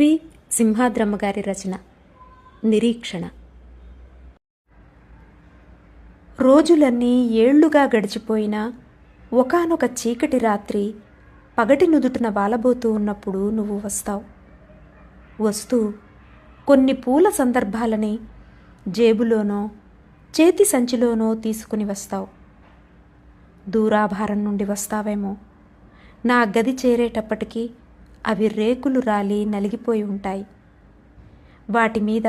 P. సింహాద్రమ్మ గారి రచన. నిరీక్షణ. రోజులన్నీ ఏళ్ళుగా గడిచిపోయినా ఒకానొక చీకటి రాత్రి పగటి నుదుటిన వాలబోతూ ఉన్నప్పుడు నువ్వు వస్తావు. వస్తూ కొన్ని పూల సందర్భాలని జేబులోనో చేతి సంచిలోనో తీసుకుని వస్తావు. దూరాభారం నుండి వస్తావేమో. నా గది చేరేటప్పటికీ అవి రేకులు రాలి నలిగిపోయి ఉంటాయి. వాటి మీద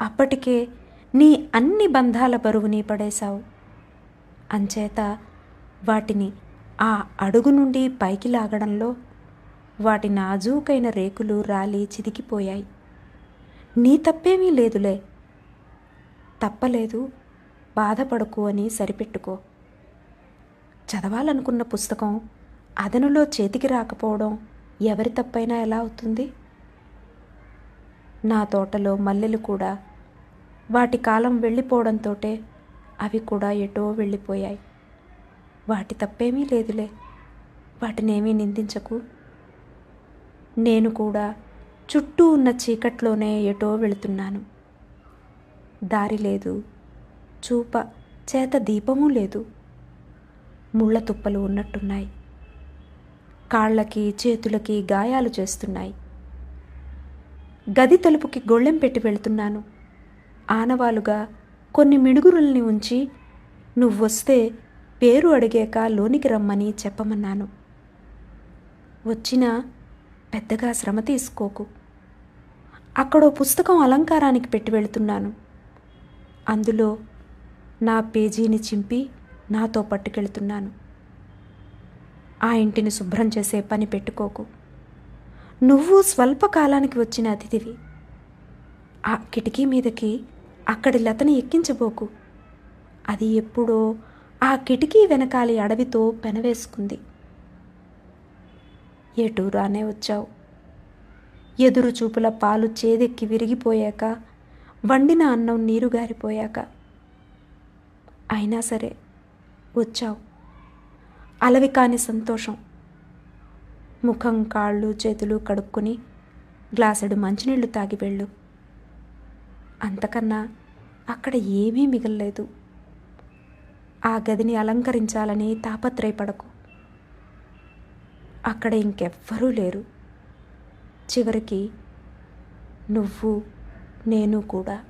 అప్పటికే నీ అన్ని బంధాల బరువుని పడేశావు. అంచేత వాటిని ఆ అడుగు నుండి పైకి లాగడంలో వాటి నాజూకైన రేకులు రాలి చితికిపోయాయి. నీ తప్పేమీ లేదులే. తప్పలేదు. బాధపడకు అని సరిపెట్టుకో. చదవాలనుకున్న పుస్తకం అదనులో చేతికి రాకపోవడం ఎవరి తప్పైనా ఎలా అవుతుంది? నా తోటలో మల్లెలు కూడా వాటి కాలం వెళ్ళిపోవడంతోటే అవి కూడా ఎటో వెళ్ళిపోయాయి. వాటి తప్పేమీ లేదులే. వాటినేమీ నిందించకు. నేను కూడా చుట్టూ ఉన్న చీకట్లోనే ఎటో వెళుతున్నాను. దారి లేదు. చూప చేత దీపము లేదు. ముళ్ళ తుప్పలు ఉన్నట్టున్నాయి. కాళ్ళకి చేతులకి గాయాలు చేస్తున్నాయి. గది తలుపుకి గొళ్ళెం పెట్టి వెళుతున్నాను. ఆనవాలుగా కొన్ని మిడుగురుల్ని ఉంచి నువ్వొస్తే పేరు అడిగాక లోనికి రమ్మని చెప్పమన్నాను. వచ్చినా పెద్దగా శ్రమ తీసుకోకు. అక్కడో పుస్తకం అలంకారానికి పెట్టి వెళుతున్నాను. అందులో నా పేజీని చింపి నాతో పట్టుకెళ్తున్నాను. ఆ ఇంటిని శుభ్రం చేసే పని పెట్టుకోకు. నువ్వు స్వల్పకాలానికి వచ్చిన అతిథివి. ఆ కిటికీ మీదకి అక్కడి లతని ఎక్కించబోకు. అది ఎప్పుడో ఆ కిటికీ వెనకాలి అడవితో పెనవేసుకుంది. ఎటు రానే వచ్చావు. ఎదురు చూపుల పాలు చేదెక్కి విరిగిపోయాక వండిన అన్నం నీరు గారిపోయాక. అయినా సరే వచ్చావు. అలవి కాని సంతోషం. ముఖం కాళ్ళు చేతులు కడుక్కుని గ్లాసుడు మంచినీళ్ళు తాగి వెళ్ళు. అంతకన్నా అక్కడ ఏమీ మిగల్లేదు. ఆ గదిని అలంకరించాలని తాపత్రయపడకు. అక్కడ ఇంకెవ్వరూ లేరు. చివరికి నువ్వు నేను కూడా.